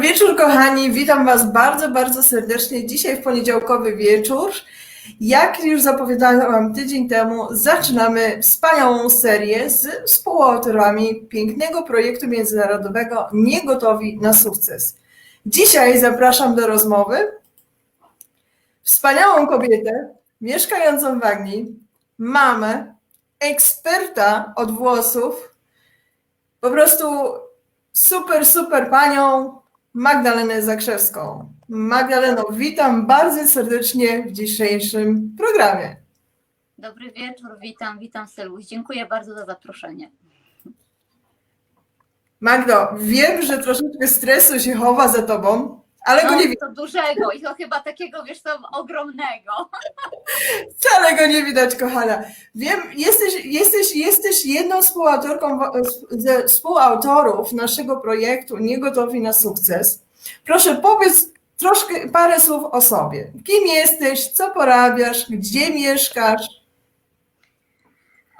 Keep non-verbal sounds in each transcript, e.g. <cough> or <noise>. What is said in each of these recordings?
Wieczór, kochani. Witam Was bardzo, bardzo serdecznie. Dzisiaj w poniedziałkowy wieczór. Jak już zapowiadałam tydzień temu, zaczynamy wspaniałą serię z współautorami pięknego projektu międzynarodowego Niegotowi na sukces. Dzisiaj zapraszam do rozmowy wspaniałą kobietę mieszkającą w Anglii, mamę, eksperta od włosów, po prostu super, super panią Magdalenę Zakrzewską. Magdaleno, witam bardzo serdecznie w dzisiejszym programie. Dobry wieczór, witam, witam Sylwuś. Dziękuję bardzo za zaproszenie. Magdo, wiem, że troszeczkę stresu się chowa za tobą, ale go No, nie widać. to dużego i to chyba takiego, wiesz co, ogromnego. Wcale go nie widać, kochana. Wiem, jesteś, jesteś, jesteś jedną współautorką, ze współautorów naszego projektu Niegotowi na sukces. Proszę, powiedz troszkę, parę słów o sobie. Kim jesteś, co porabiasz, gdzie mieszkasz?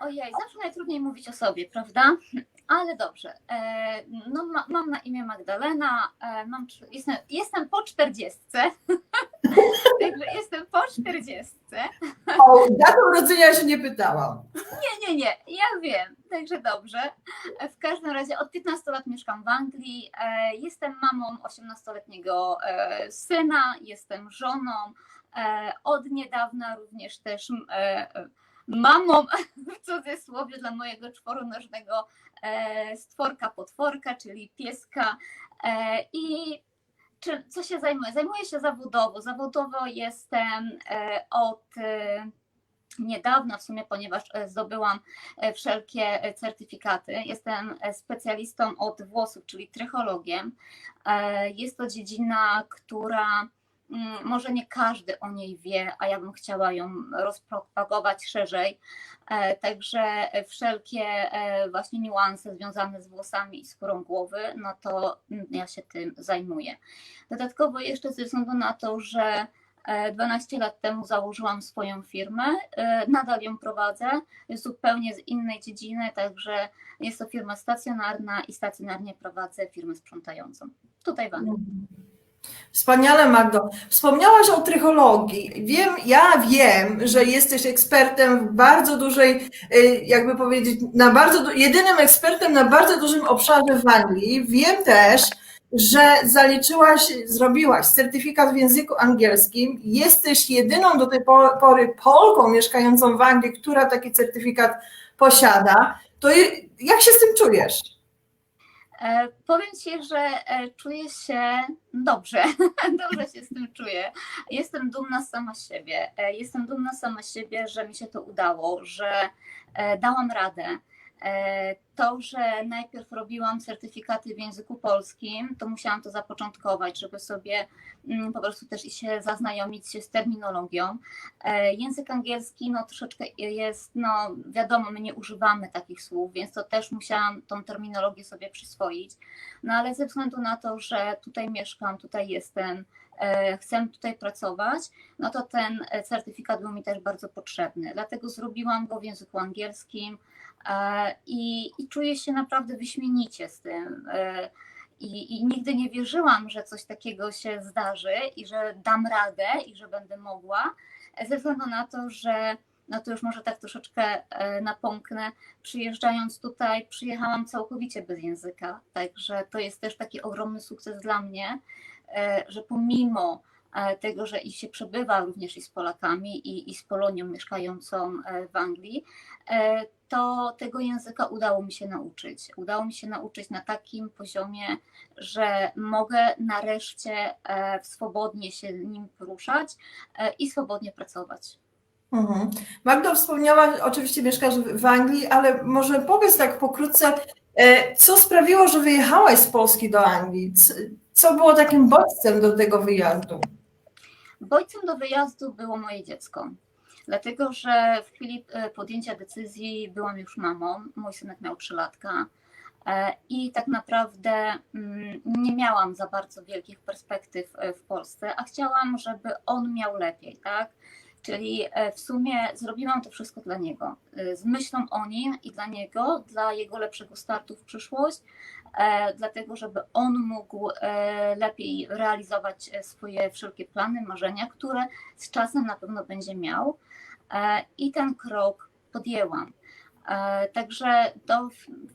Ojej, zawsze najtrudniej mówić o sobie, prawda? Ale dobrze. E, no, ma, mam na imię Magdalena, e, mam, jestem, jestem po czterdziestce. <laughs> Także jestem po czterdziestce. O datą urodzenia się nie pytałam. Nie, nie, nie, ja wiem, także dobrze. W każdym razie od 15 lat mieszkam w Anglii. E, Jestem mamą 18-letniego e, syna, jestem żoną. Od niedawna również też mamą <laughs> w cudzysłowie dla mojego czworonożnego e, stworka potworka, czyli pieska. E, I czy, co się zajmuję? Zajmuję się zawodowo. Zawodowo jestem e, od niedawna w sumie, ponieważ zdobyłam wszelkie certyfikaty. Jestem specjalistą od włosów, czyli trychologiem. Jest to dziedzina, która może nie każdy o niej wie, a ja bym chciała ją rozpropagować szerzej. E, Także e, wszelkie e, właśnie niuanse związane z włosami i skórą głowy, no to mm, ja się tym zajmuję. Dodatkowo jeszcze ze względu na to, że E, 12 lat temu założyłam swoją firmę, e, nadal ją prowadzę, jest zupełnie z innej dziedziny, także jest to firma stacjonarna i stacjonarnie prowadzę firmę sprzątającą. Tutaj w Anglii. Wspaniale, Magdo. Wspomniałaś o trychologii. Wiem, ja wiem, że jesteś ekspertem w bardzo dużej, y, jakby powiedzieć, na bardzo, jedynym ekspertem na bardzo dużym obszarze w Anglii. Wiem też, że zaliczyłaś, zrobiłaś certyfikat w języku angielskim. Jesteś jedyną do tej po- pory Polką mieszkającą w Anglii, która taki certyfikat posiada. To jak się z tym czujesz? E, Powiem Ci, że e, czuję się dobrze, <laughs> dobrze się z tym czuję. Jestem dumna sama siebie. E, Jestem dumna sama siebie, że mi się to udało, że dałam radę. E, To, że najpierw robiłam certyfikaty w języku polskim, to musiałam to zapoczątkować, żeby sobie mm, po prostu też się zaznajomić się z terminologią. E, Język angielski no troszeczkę jest, no wiadomo, my nie używamy takich słów, więc to też musiałam tą terminologię sobie przyswoić. No ale ze względu na to, że tutaj mieszkam, tutaj jestem, e, chcę tutaj pracować, no to ten certyfikat był mi też bardzo potrzebny. Dlatego zrobiłam go w języku angielskim i, i czuję się naprawdę wyśmienicie z tym. E, I, I nigdy nie wierzyłam, że coś takiego się zdarzy i że dam radę i że będę mogła, e, ze względu na to, że no to już może tak troszeczkę e, napomknę, przyjeżdżając tutaj, przyjechałam całkowicie bez języka, także to jest też taki ogromny sukces dla mnie, e, że pomimo e, tego, że i się przebywa również i z Polakami, i, i z Polonią mieszkającą e, w Anglii, e, to tego języka udało mi się nauczyć. Udało mi się nauczyć na takim poziomie, że mogę nareszcie e, swobodnie się nim poruszać e, i swobodnie pracować. Mhm. Magdo, wspomniałaś, oczywiście mieszkasz w Anglii, ale może powiedz tak pokrótce, e, co sprawiło, że wyjechałaś z Polski do Anglii? Co było takim bodźcem do tego wyjazdu? Bodźcem do wyjazdu było moje dziecko. Dlatego, że w chwili e, podjęcia decyzji byłam już mamą. Mój synek miał 3 latka. e, I tak naprawdę mm, nie miałam za bardzo wielkich perspektyw e, w Polsce, a chciałam, żeby on miał lepiej, tak? Czyli w sumie zrobiłam to wszystko dla niego, z myślą o nim i dla niego, dla jego lepszego startu w przyszłość, dlatego żeby on mógł e, lepiej realizować e, swoje wszelkie plany, marzenia, które z czasem na pewno będzie miał. E, I ten krok podjęłam. E, Także to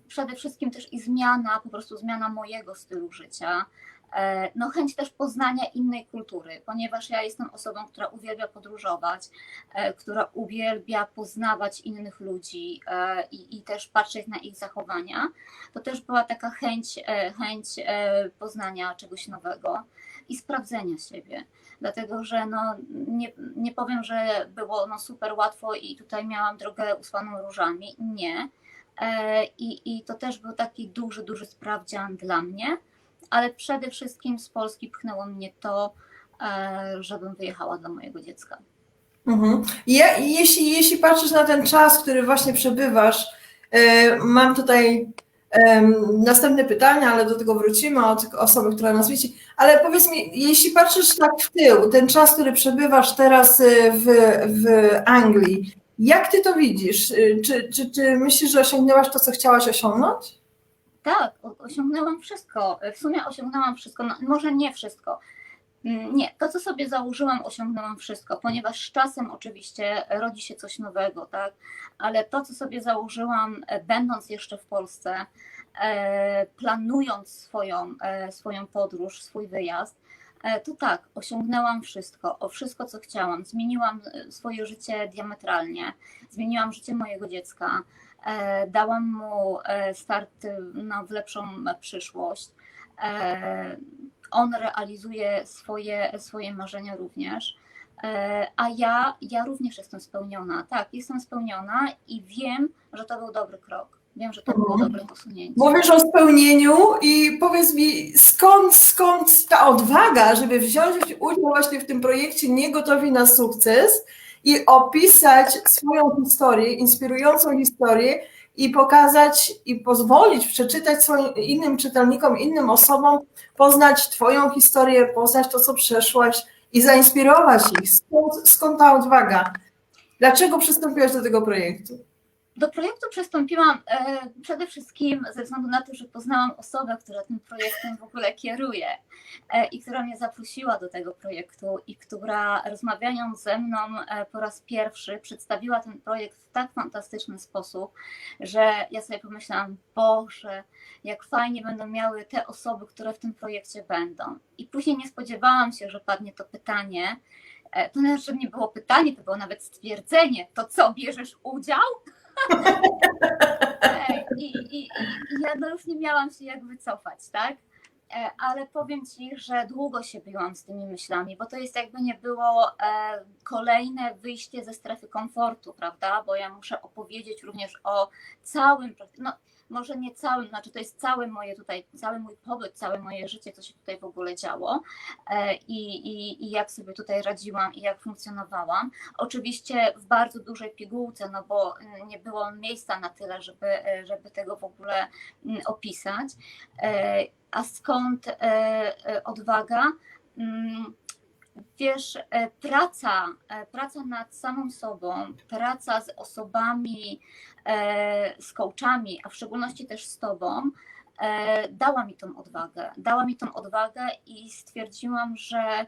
przede wszystkim też i zmiana, po prostu zmiana mojego stylu życia. E, No, chęć też poznania innej kultury, ponieważ ja jestem osobą, która uwielbia podróżować, e, która uwielbia poznawać innych ludzi e, i, i też patrzeć na ich zachowania. To też była taka chęć, chęć poznania czegoś nowego i sprawdzenia siebie. Dlatego, że no, nie, nie powiem, że było no, super łatwo i tutaj miałam drogę usłaną różami. Nie. I, I to też był taki duży, duży sprawdzian dla mnie, ale przede wszystkim z Polski pchnęło mnie to, e, żebym wyjechała dla mojego dziecka. Mhm. Ja, jeśli, jeśli patrzysz na ten czas, który właśnie przebywasz, e, mam tutaj następne pytania, ale do tego wrócimy od osoby, która nas widzi. Ale powiedz mi, jeśli patrzysz tak w tył, ten czas, który przebywasz teraz e, w, w Anglii, jak ty to widzisz? Czy, czy, czy myślisz, że osiągnęłaś to, co chciałaś osiągnąć? Tak, osiągnęłam wszystko. W sumie osiągnęłam wszystko. No, może nie wszystko. Mm, Nie, to co sobie założyłam, osiągnęłam wszystko, ponieważ z czasem oczywiście rodzi się coś nowego, tak? Ale to, co sobie założyłam, e, będąc jeszcze w Polsce, e, planując swoją, e, swoją podróż, swój wyjazd, to tak, osiągnęłam wszystko, o wszystko, co chciałam. Zmieniłam swoje życie diametralnie, zmieniłam życie mojego dziecka, dałam mu e, start e, no, w lepszą e, przyszłość. E, On realizuje swoje, swoje marzenia również. E, A ja, ja również jestem spełniona. Tak, jestem spełniona i wiem, że to był dobry krok. Wiem, że to było Mhm. dobre posunięcie. Mówisz o spełnieniu i powiedz mi, skąd, skąd ta odwaga, żeby wziąć udział właśnie w tym projekcie Niegotowi na sukces i opisać swoją historię, inspirującą historię i pokazać i pozwolić przeczytać swoim innym czytelnikom, innym osobom, poznać Twoją historię, poznać to, co przeszłaś i zainspirować ich. Skąd, skąd ta odwaga? Dlaczego przystąpiłaś do tego projektu? Do projektu przystąpiłam e, przede wszystkim ze względu na to, że poznałam osobę, która tym projektem w ogóle kieruje e, i która mnie zaprosiła do tego projektu i która rozmawiając ze mną e, po raz pierwszy przedstawiła ten projekt w tak fantastyczny sposób, że ja sobie pomyślałam, Boże, jak fajnie będą miały te osoby, które w tym projekcie będą. I później nie spodziewałam się, że padnie to pytanie. To nawet, nie było pytanie, to było nawet stwierdzenie, to co, bierzesz udział? I, i, I ja no już nie miałam się jak wycofać, tak? E, Ale powiem Ci, że długo się biłam z tymi myślami, bo to jest jakby nie było e, kolejne wyjście ze strefy komfortu, prawda? Bo ja muszę opowiedzieć również o całym, no może nie całym, znaczy to jest całe moje tutaj, cały mój pobyt, całe moje życie, co się tutaj w ogóle działo e, i, i, i jak sobie tutaj radziłam i jak funkcjonowałam. Oczywiście w bardzo dużej pigułce, no bo mm, nie było miejsca na tyle, żeby, e, żeby tego w ogóle mm, opisać. E, A skąd e, e, odwaga? Wiesz, e, praca, e, praca nad samą sobą, praca z osobami, e, z coachami, a w szczególności też z Tobą, dała mi tą odwagę. Dała mi tą odwagę i stwierdziłam, że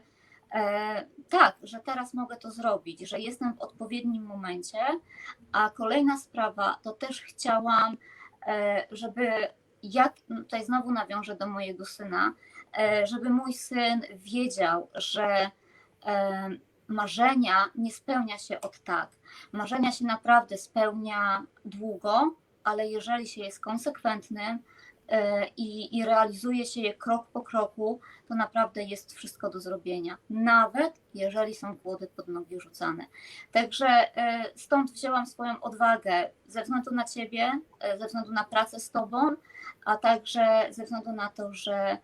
tak, że teraz mogę to zrobić, że jestem w odpowiednim momencie. A kolejna sprawa, to też chciałam, żeby jak, tutaj znowu nawiążę do mojego syna, żeby mój syn wiedział, że e, marzenia nie spełnia się od tak. Marzenia się naprawdę spełnia długo, ale jeżeli się jest konsekwentnym e, i, i realizuje się je krok po kroku, to naprawdę jest wszystko do zrobienia. Nawet jeżeli są kłody pod nogi rzucane. Także e, stąd wzięłam swoją odwagę ze względu na Ciebie, e, ze względu na pracę z Tobą, a także ze względu na to, że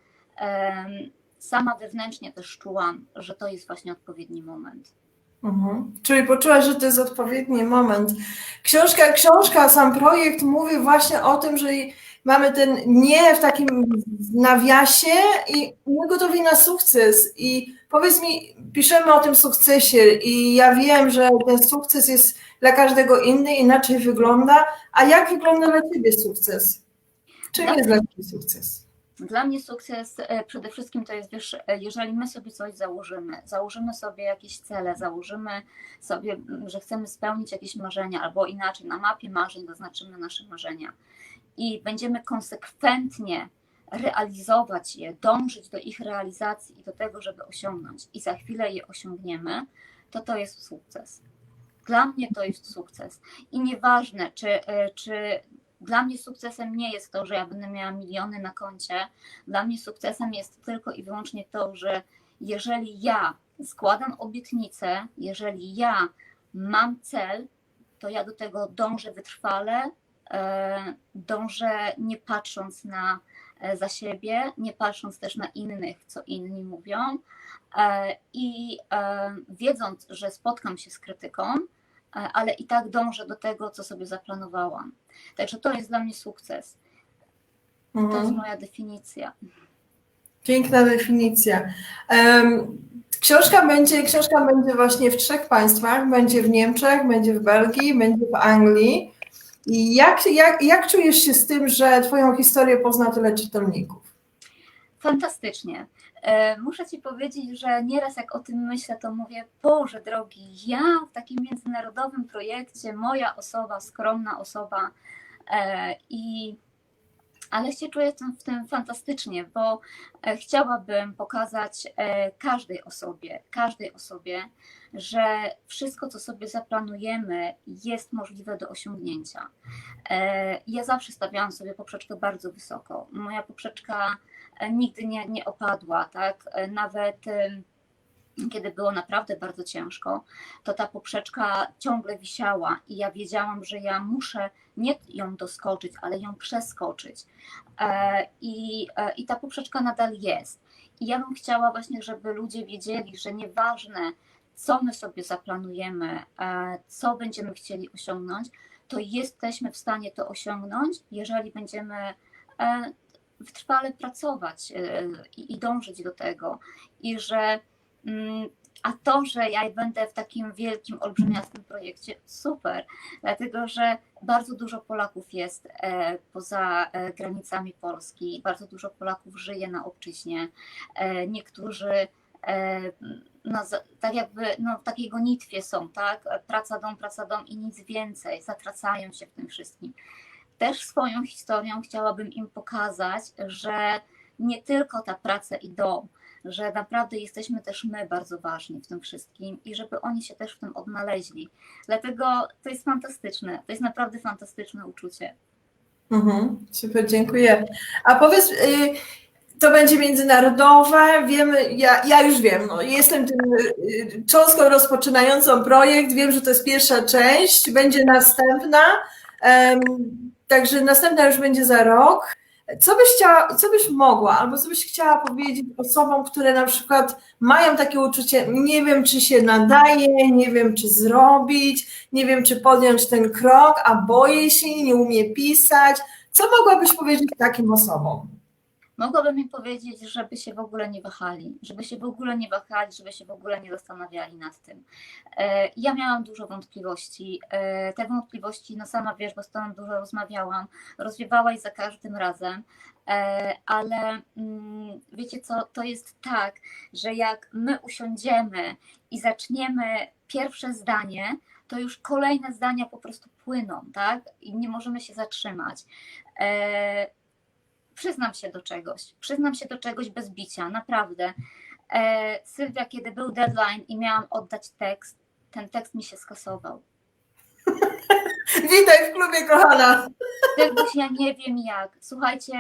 sama wewnętrznie też czułam, że to jest właśnie odpowiedni moment. Mhm. Czyli poczułaś, że to jest odpowiedni moment. Książka, książka, sam projekt mówi właśnie o tym, że mamy ten nie w takim nawiasie i my gotowi na sukces. I powiedz mi, piszemy o tym sukcesie i ja wiem, że ten sukces jest dla każdego inny, inaczej wygląda. A jak wygląda dla Ciebie sukces? Czym Dla jest dla Ciebie sukces? Dla mnie sukces e, przede wszystkim to jest, wiesz, e, jeżeli my sobie coś założymy, założymy sobie jakieś cele, założymy sobie, że chcemy spełnić jakieś marzenia, albo inaczej, na mapie marzeń zaznaczymy nasze marzenia i będziemy konsekwentnie realizować je, dążyć do ich realizacji i do tego, żeby osiągnąć, i za chwilę je osiągniemy, to to jest sukces. Dla mnie to jest sukces. I nieważne, czy, e, czy dla mnie sukcesem nie jest to, że ja będę miała miliony na koncie. Dla mnie sukcesem jest tylko i wyłącznie to, że jeżeli ja składam obietnicę, jeżeli ja mam cel, to ja do tego dążę wytrwale, e, dążę nie patrząc na e, za siebie, nie patrząc też na innych, co inni mówią e, i wiedząc, że spotkam się z krytyką, ale i tak dążę do tego, co sobie zaplanowałam. Także to jest dla mnie sukces. To jest Mhm. moja definicja. Piękna definicja. Książka będzie, książka będzie właśnie w trzech państwach. Będzie w Niemczech, będzie w Belgii, będzie w Anglii. I jak, jak, jak czujesz się z tym, że Twoją historię pozna tyle czytelników? Fantastycznie. E, Muszę Ci powiedzieć, że nieraz jak o tym myślę, to mówię, Boże drogi, ja w takim międzynarodowym projekcie, moja osoba, skromna osoba e, i ale się czuję w tym, fantastycznie, bo e, chciałabym pokazać każdej osobie, każdej osobie, że wszystko, co sobie zaplanujemy, jest możliwe do osiągnięcia. Ja zawsze stawiałam sobie poprzeczkę bardzo wysoko. Moja poprzeczka nigdy nie, nie opadła, tak? E, Nawet em, kiedy było naprawdę bardzo ciężko, to ta poprzeczka ciągle wisiała i ja wiedziałam, że ja muszę nie ją doskoczyć, ale ją przeskoczyć. E, I, e, i ta poprzeczka nadal jest. I ja bym chciała właśnie, żeby ludzie wiedzieli, że nieważne, co my sobie zaplanujemy, e, co będziemy chcieli osiągnąć, to jesteśmy w stanie to osiągnąć, jeżeli będziemy e, wytrwale pracować e, i dążyć do tego. I że mm, a to, że ja będę w takim wielkim, olbrzymiastym projekcie, super, dlatego że bardzo dużo Polaków jest e, poza e, granicami Polski, bardzo dużo Polaków żyje na obczyźnie. Niektórzy no, tak jakby no, w takiej gonitwie są, tak? Praca, dom, praca, dom i nic więcej, zatracają się w tym wszystkim. Też swoją historią chciałabym im pokazać, że nie tylko ta praca i dom, że naprawdę jesteśmy też my bardzo ważni w tym wszystkim i żeby oni się też w tym odnaleźli. Dlatego to jest fantastyczne, to jest naprawdę fantastyczne uczucie. Mhm, super, dziękuję. A powiedz, y, to będzie międzynarodowe, wiemy, ja, ja już wiem, no, jestem tym y, cząstką rozpoczynającą projekt, wiem, że to jest pierwsza część, będzie następna, także następna już będzie za rok. Co byś chciała, co byś mogła, albo co byś chciała powiedzieć osobom, które na przykład mają takie uczucie, nie wiem, czy się nadaje, nie wiem, czy zrobić, nie wiem, czy podjąć ten krok, a boję się, nie umie pisać. Co mogłabyś powiedzieć takim osobom? Mogłabym im powiedzieć, żeby się w ogóle nie wahali, żeby się w ogóle nie wahali, żeby się w ogóle nie zastanawiali nad tym. E, Ja miałam dużo wątpliwości. E, Te wątpliwości, no sama wiesz, bo z Tobą dużo rozmawiałam, rozwiewałaś za każdym razem, E, ale mm, wiecie co, to jest tak, że jak my usiądziemy i zaczniemy pierwsze zdanie, to już kolejne zdania po prostu płyną, tak? I nie możemy się zatrzymać. Przyznam się do czegoś, przyznam się do czegoś bez bicia, naprawdę. E, Sylwia, kiedy był deadline i miałam oddać tekst, ten tekst mi się skasował. <laughs> Witaj w klubie, kochana. Czegoś ja nie wiem jak. Słuchajcie,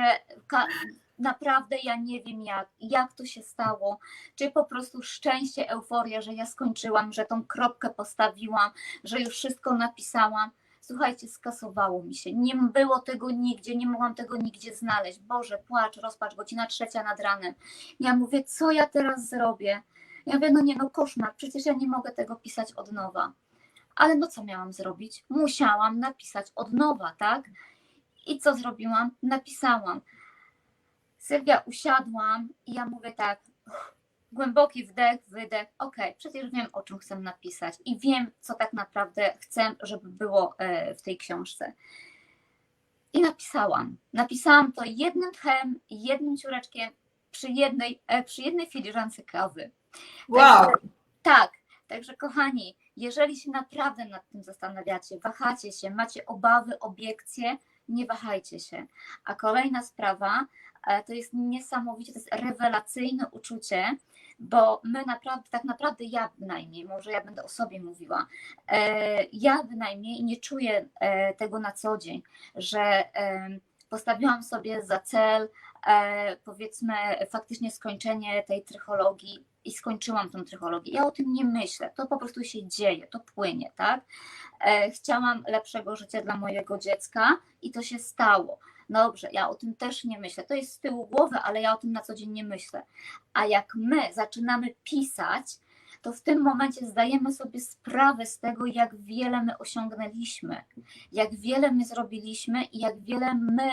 naprawdę ja nie wiem jak, jak to się stało. Czy po prostu szczęście, euforia, że ja skończyłam, że tą kropkę postawiłam, że już wszystko napisałam. Słuchajcie, skasowało mi się. Nie było tego nigdzie, nie mogłam tego nigdzie znaleźć. Boże, płacz, rozpacz, godzina trzecia nad ranem. Ja mówię, co ja teraz zrobię? Ja mówię, no nie, no koszmar, przecież ja nie mogę tego pisać od nowa. Ale no co miałam zrobić? Musiałam napisać od nowa, tak? I co zrobiłam? Napisałam. Sylwia, usiadłam i ja mówię tak, głęboki wdech, wydech, okej, przecież wiem, o czym chcę napisać i wiem, co tak naprawdę chcę, żeby było e, w tej książce. I napisałam. Napisałam to jednym tchem, jednym ciureczkiem przy jednej, e, przy jednej filiżance kawy. Wow. Tak, także kochani, jeżeli się naprawdę nad tym zastanawiacie, wahacie się, macie obawy, obiekcje, nie wahajcie się. A kolejna sprawa, e, to jest niesamowicie, to jest rewelacyjne uczucie, bo my naprawdę, tak naprawdę ja bynajmniej, może ja będę o sobie mówiła, e, ja bynajmniej nie czuję e, tego na co dzień, że e, postawiłam sobie za cel powiedzmy faktycznie skończenie tej trychologii i skończyłam tą trychologię. Ja o tym nie myślę, to po prostu się dzieje, to płynie, tak? Chciałam lepszego życia dla mojego dziecka i to się stało. Dobrze, ja o tym też nie myślę. To jest z tyłu głowy, ale ja o tym na co dzień nie myślę. A jak my zaczynamy pisać, to w tym momencie zdajemy sobie sprawę z tego, jak wiele my osiągnęliśmy, jak wiele my zrobiliśmy i jak wiele my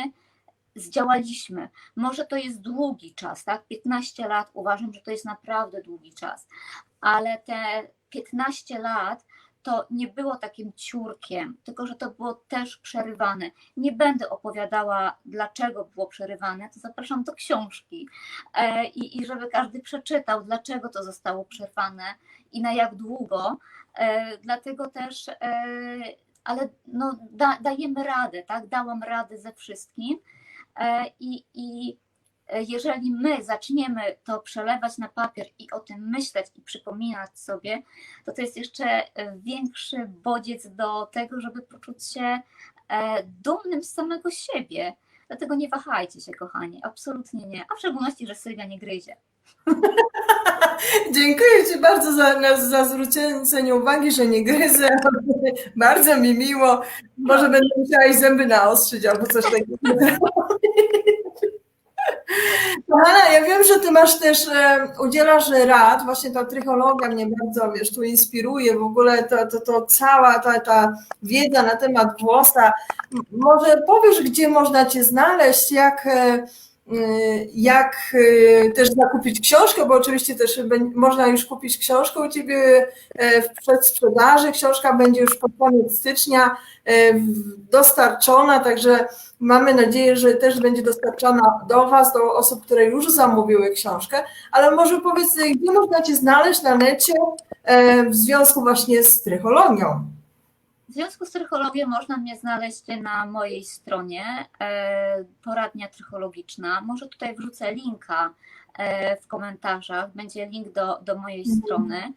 zdziałaliśmy. Może to jest długi czas, tak? 15 lat uważam, że to jest naprawdę długi czas, ale te 15 lat to nie było takim ciurkiem, tylko że to było też przerywane. Nie będę opowiadała, dlaczego było przerywane, to zapraszam do książki e, i, i żeby każdy przeczytał, dlaczego to zostało przerwane i na jak długo. E, dlatego też, e, ale no, da, dajemy radę, tak? Dałam radę ze wszystkim. I, I jeżeli my zaczniemy to przelewać na papier i o tym myśleć i przypominać sobie, to to jest jeszcze większy bodziec do tego, żeby poczuć się e, dumnym z samego siebie. Dlatego nie wahajcie się, kochani, absolutnie nie. A w szczególności, że Sylwia nie gryzie. <laughs> Dziękuję Ci bardzo za, za zwrócenie uwagi, że nie gryzę. <laughs> Bardzo mi miło. Może będę musiała iść zęby naostrzyć albo coś takiego. <laughs> Kochana, ja wiem, że Ty masz też, udzielasz rad, właśnie ta trychologia mnie bardzo, wiesz, tu inspiruje, w ogóle to, to, to cała ta, ta wiedza na temat włosa. Może powiesz, gdzie można Cię znaleźć, jak jak też zakupić książkę, bo oczywiście też można już kupić książkę u Ciebie w przedsprzedaży. Książka będzie już pod koniec stycznia dostarczona, także mamy nadzieję, że też będzie dostarczona do Was, do osób, które już zamówiły książkę, ale może powiedz, gdzie można Cię znaleźć na necie w związku właśnie z trychologią? W związku z trychologią można mnie znaleźć na mojej stronie poradnia trychologiczna. Może tutaj wrzucę linka w komentarzach, będzie link do, do mojej mhm. strony.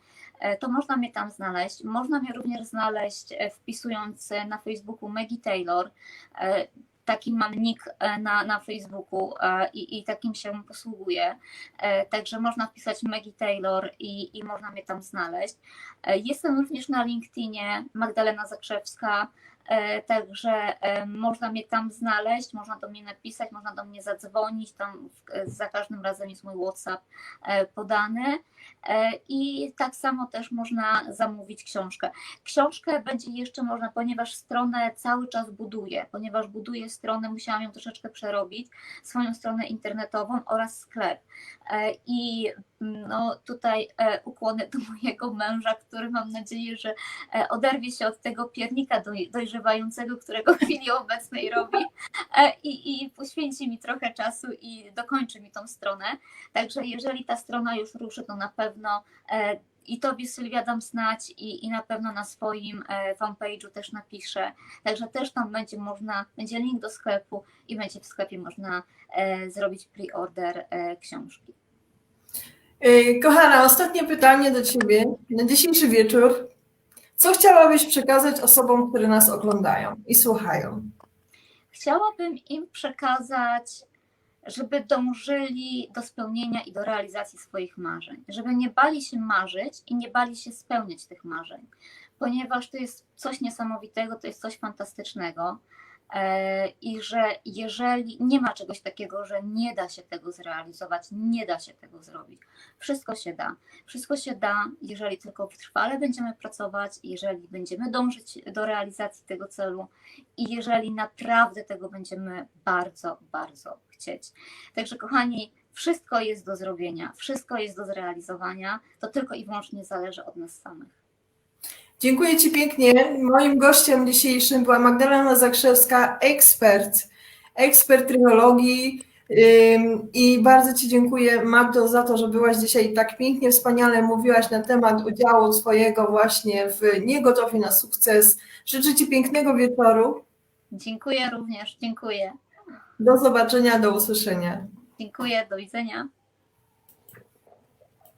To można mnie tam znaleźć. Można mnie również znaleźć wpisując na Facebooku Maggie Taylor. Taki mam nick na, na Facebooku i, i takim się posługuję. Także można wpisać Maggie Taylor i, i można mnie tam znaleźć. Jestem również na LinkedInie Magdalena Zakrzewska, Także można mnie tam znaleźć, można do mnie napisać, można do mnie zadzwonić. Tam za każdym razem jest mój WhatsApp podany. I tak samo też można zamówić książkę. Książkę będzie jeszcze można, ponieważ stronę cały czas buduję, ponieważ buduję stronę, musiałam ją troszeczkę przerobić, swoją stronę internetową oraz sklep. I no tutaj ukłony do mojego męża, który mam nadzieję, że oderwie się od tego piernika dojrzewającego, którego w chwili obecnej robi i, i poświęci mi trochę czasu i dokończy mi tą stronę. Także jeżeli ta strona już ruszy, to na pewno i Tobie Sylwia dam znać i, i na pewno na swoim fanpage'u też napiszę. Także też tam będzie można, będzie link do sklepu i będzie w sklepie można zrobić pre-order książki. Kochana, ostatnie pytanie do Ciebie na dzisiejszy wieczór. Co chciałabyś przekazać osobom, które nas oglądają i słuchają? Chciałabym im przekazać, żeby dążyli do spełnienia i do realizacji swoich marzeń, żeby nie bali się marzyć i nie bali się spełniać tych marzeń, ponieważ to jest coś niesamowitego, to jest coś fantastycznego i że jeżeli nie ma czegoś takiego, że nie da się tego zrealizować, nie da się tego zrobić. Wszystko się da. Wszystko się da, jeżeli tylko wytrwale będziemy pracować, jeżeli będziemy dążyć do realizacji tego celu i jeżeli naprawdę tego będziemy bardzo, bardzo chcieć. Także kochani, wszystko jest do zrobienia, wszystko jest do zrealizowania, to tylko i wyłącznie zależy od nas samych. Dziękuję Ci pięknie. Moim gościem dzisiejszym była Magdalena Zakrzewska, ekspert ekspert trychologii. I bardzo Ci dziękuję, Magdo, za to, że byłaś dzisiaj tak pięknie, wspaniale mówiłaś na temat udziału swojego właśnie w Niegotowi na sukces. Życzę Ci pięknego wieczoru. Dziękuję również, dziękuję. Do zobaczenia, do usłyszenia. Dziękuję, do widzenia.